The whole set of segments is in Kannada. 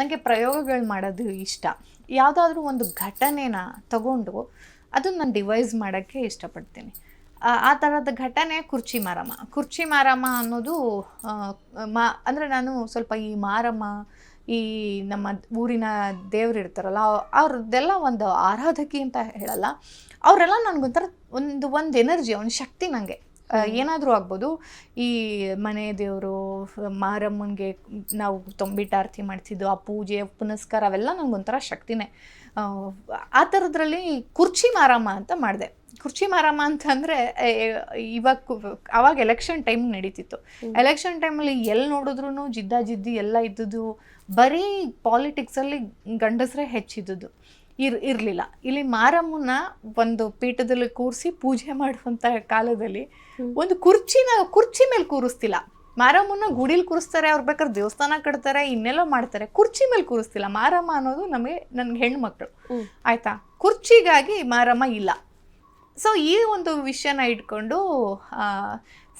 ನನಗೆ ಪ್ರಯೋಗಗಳು ಮಾಡೋದು ಇಷ್ಟ. ಯಾವುದಾದ್ರೂ ಒಂದು ಘಟನೆನ ತಗೊಂಡು ಅದನ್ನು ನಾನು ಡಿವೈಸ್ ಮಾಡೋಕ್ಕೆ ಇಷ್ಟಪಡ್ತೀನಿ. ಆ ಥರದ ಘಟನೆ ಕುರ್ಚಿ ಮಾರಮ್ಮ. ಕುರ್ಚಿ ಮಾರಮ್ಮ ಅನ್ನೋದು ಮಾ, ಅಂದರೆ ನಾನು ಸ್ವಲ್ಪ ಈ ಮಾರಮ್ಮ, ಈ ನಮ್ಮ ಊರಿನ ದೇವ್ರು ಇರ್ತಾರಲ್ಲ, ಅವ್- ಅವ್ರದ್ದೆಲ್ಲ ಒಂದು ಆರಾಧಕಿ ಅಂತ ಹೇಳಲ್ಲ. ಅವರೆಲ್ಲ ನನಗೊಂಥರ ಒಂದು ಒಂದು ಎನರ್ಜಿ, ಒಂದು ಶಕ್ತಿ ನನಗೆ ಏನಾದರೂ ಆಗ್ಬೋದು. ಈ ಮನೆ ದೇವರು ಮಾರಮ್ಮನಿಗೆ ನಾವು ತೊಂಬಿಟಾರ್ತಿ ಮಾಡ್ತಿದ್ದು ಆ ಪೂಜೆ ಪುನಸ್ಕಾರ ಅವೆಲ್ಲ ನನಗೊಂಥರ ಶಕ್ತಿನೇ. ಆ, ಥರದ್ರಲ್ಲಿ ಕುರ್ಚಿ ಮಾರಮ್ಮ ಅಂತ ಮಾಡಿದೆ. ಕುರ್ಚಿ ಮಾರಮ್ಮ ಅಂತಂದರೆ ಇವಾಗ ಕು- ಅವಾಗ ಎಲೆಕ್ಷನ್ ಟೈಮ್ ನಡೀತಿತ್ತು. ಎಲೆಕ್ಷನ್ ಟೈಮಲ್ಲಿ ಎಲ್ಲಿ ನೋಡಿದ್ರು ಜಿದ್ದ ಜಿದ್ದಿ ಎಲ್ಲ ಇದ್ದದ್ದು ಬರೀ ಪಾಲಿಟಿಕ್ಸಲ್ಲಿ ಗಂಡಸರೇ ಹೆಚ್ಚಿದ್ದದ್ದು ಇರ್ ಇರಲಿಲ್ಲ. ಇಲ್ಲಿ ಮಾರಮ್ಮನ ಒಂದು ಪೀಠದಲ್ಲಿ ಕೂರಿಸಿ ಪೂಜೆ ಮಾಡುವಂಥ ಕಾಲದಲ್ಲಿ ಒಂದು ಕುರ್ಚಿನ ಕುರ್ಚಿ ಮೇಲೆ ಕೂರಿಸ್ತಿಲ್ಲ. ಮಾರಮ್ಮನ ಗುಡಿಲಿ ಕೂರಿಸ್ತಾರೆ ಅವ್ರು ಬೇಕಾದ್ರೆ ದೇವಸ್ಥಾನ ಕಟ್ತಾರೆ ಇನ್ನೆಲ್ಲೋ ಮಾಡ್ತಾರೆ. ಕುರ್ಚಿ ಮೇಲೆ ಕೂರಿಸ್ತಿಲ್ಲ. ಮಾರಮ್ಮ ಅನ್ನೋದು ನಮಗೆ ನನಗೆ ಹೆಣ್ಮಕ್ಳು. ಮಕ್ಕಳು ಆಯ್ತಾ? ಕುರ್ಚಿಗಾಗಿ ಮಾರಮ್ಮ ಇಲ್ಲ. ಸೊ ಈ ಒಂದು ವಿಷಯನ ಇಟ್ಕೊಂಡು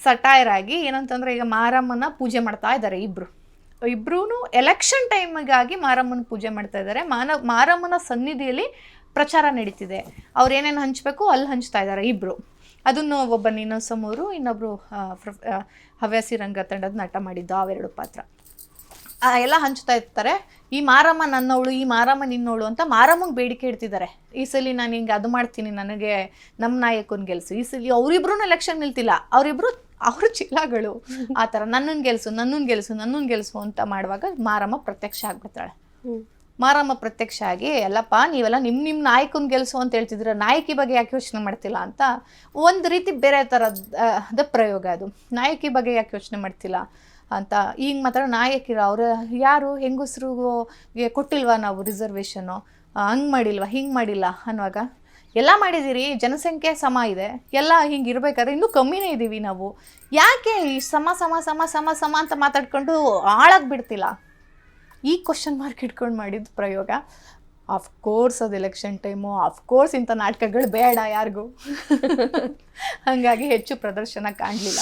ಸಟೈರ್ ಆಗಿ ಏನಂತಂದ್ರೆ ಈಗ ಮಾರಮ್ಮನ ಪೂಜೆ ಮಾಡ್ತಾ ಇದ್ದಾರೆ ಇಬ್ರು. ಇಬ್ರು ಎಲೆಕ್ಷನ್ ಟೈಮಿಗಾಗಿ ಮಾರಮ್ಮನ ಪೂಜೆ ಮಾಡ್ತಾ ಇದ್ದಾರೆ. ಮಾನ ಮಾರಮ್ಮನ ಸನ್ನಿಧಿಯಲ್ಲಿ ಪ್ರಚಾರ ನಡೀತಿದೆ. ಅವ್ರು ಏನೇನು ಹಂಚಬೇಕು ಅಲ್ಲಿ ಹಂಚ್ತಾ ಇದ್ದಾರೆ ಇಬ್ಬರು ಅದನ್ನು ಒಬ್ಬ ನೀನಸಮೂರು ಇನ್ನೊಬ್ರು ಆ, ಪ್ರೊಫ್- ಹವ್ಯಾಸಿ ರಂಗ ತಂಡದ ನಟ ಮಾಡಿದ್ದು ಅವೆರಡು ಪಾತ್ರ. ಎಲ್ಲ ಹಂಚ್ತಾ ಇರ್ತಾರೆ. ಈ ಮಾರಮ್ಮ ನನ್ನವಳು ಈ ಮಾರಮ್ಮ ನಿನ್ನವಳು ಅಂತ ಮಾರಮ್ಮಗೆ ಬೇಡಿಕೆ ಇಡ್ತಿದ್ದಾರೆ. ಈ ಸಲ ನಾನು ಹಿಂಗೆ ಅದು ಮಾಡ್ತೀನಿ ನನಗೆ ನಮ್ಮ ನಾಯಕನ ಗೆಲ್ಸು. ಈ ಸಲ ಅವರಿಬ್ರು ಎಲೆಕ್ಷನ್ ನಿಲ್ತಿಲ್ಲ. ಅವರಿಬ್ರು ಅವ್ರ ಚೀಲಗಳು. ಆ ಥರ ನನ್ನನ್ನು ಗೆಲ್ಸು ನನ್ನನ್ನು ಗೆಲ್ಸು ನನ್ನನ್ನು ಗೆಲ್ಸು ಅಂತ ಮಾಡುವಾಗ ಮಾರಮ್ಮ ಪ್ರತ್ಯಕ್ಷ ಆಗ್ಬಿಡ್ತಾಳೆ. ಮಾರಮ್ಮ ಪ್ರತ್ಯಕ್ಷ ಆಗಿ ಎಲ್ಲಪ್ಪ ನೀವೆಲ್ಲ ನಿಮ್ಮ ನಿಮ್ಮ ನಾಯಕನ ಗೆಲ್ಸು ಅಂತ ಹೇಳ್ತಿದ್ರೆ ನಾಯಕಿ ಬಗ್ಗೆ ಯಾಕೆ ಯೋಚನೆ ಮಾಡ್ತಿಲ್ಲ ಅಂತ ಒಂದು ರೀತಿ ಬೇರೆ ಥರದ ಪ್ರಯೋಗ ಅದು. ನಾಯಕಿ ಬಗ್ಗೆ ಯಾಕೆ ಯೋಚನೆ ಮಾಡ್ತಿಲ್ಲ ಅಂತ. ಈಗ ಮಾತ್ರ ನಾಯಕಿರು ಅವರು ಯಾರು ಹೆಂಗಸ್ರಿಗೂ ಕೊಟ್ಟಿಲ್ವಾ ನಾವು ರಿಸರ್ವೇಷನು ಹಂಗೆ ಮಾಡಿಲ್ವಾ ಹಿಂಗೆ ಮಾಡಿಲ್ಲ ಅನ್ನುವಾಗ ಎಲ್ಲ ಮಾಡಿದ್ದೀರಿ, ಜನಸಂಖ್ಯೆ ಸಮ ಇದೆ, ಎಲ್ಲ ಹಿಂಗೆ ಇರಬೇಕಾದ್ರೆ ಇನ್ನೂ ಕಮ್ಮಿನೇ ಇದ್ದೀವಿ ನಾವು. ಯಾಕೆ ಸಮ ಸಮ ಸಮ ಸಮ ಸಮ ಅಂತ ಮಾತಾಡ್ಕೊಂಡು ಆಳಾಗಿ ಬಿಡ್ತಿಲ್ಲ? ಈ ಕ್ವಶನ್ ಮಾರ್ಕ್ ಇಟ್ಕೊಂಡು ಮಾಡಿದ ಪ್ರಯೋಗ ಆಫ್ ಕೋರ್ಸ್ ಅದು ಎಲೆಕ್ಷನ್ ಟೈಮು ಕೋರ್ಸ್ ಇಂಥ ನಾಟಕಗಳು ಬೇಡ ಯಾರಿಗೂ. ಹಾಗಾಗಿ ಹೆಚ್ಚು ಪ್ರದರ್ಶನ ಕಾಣಲಿಲ್ಲ.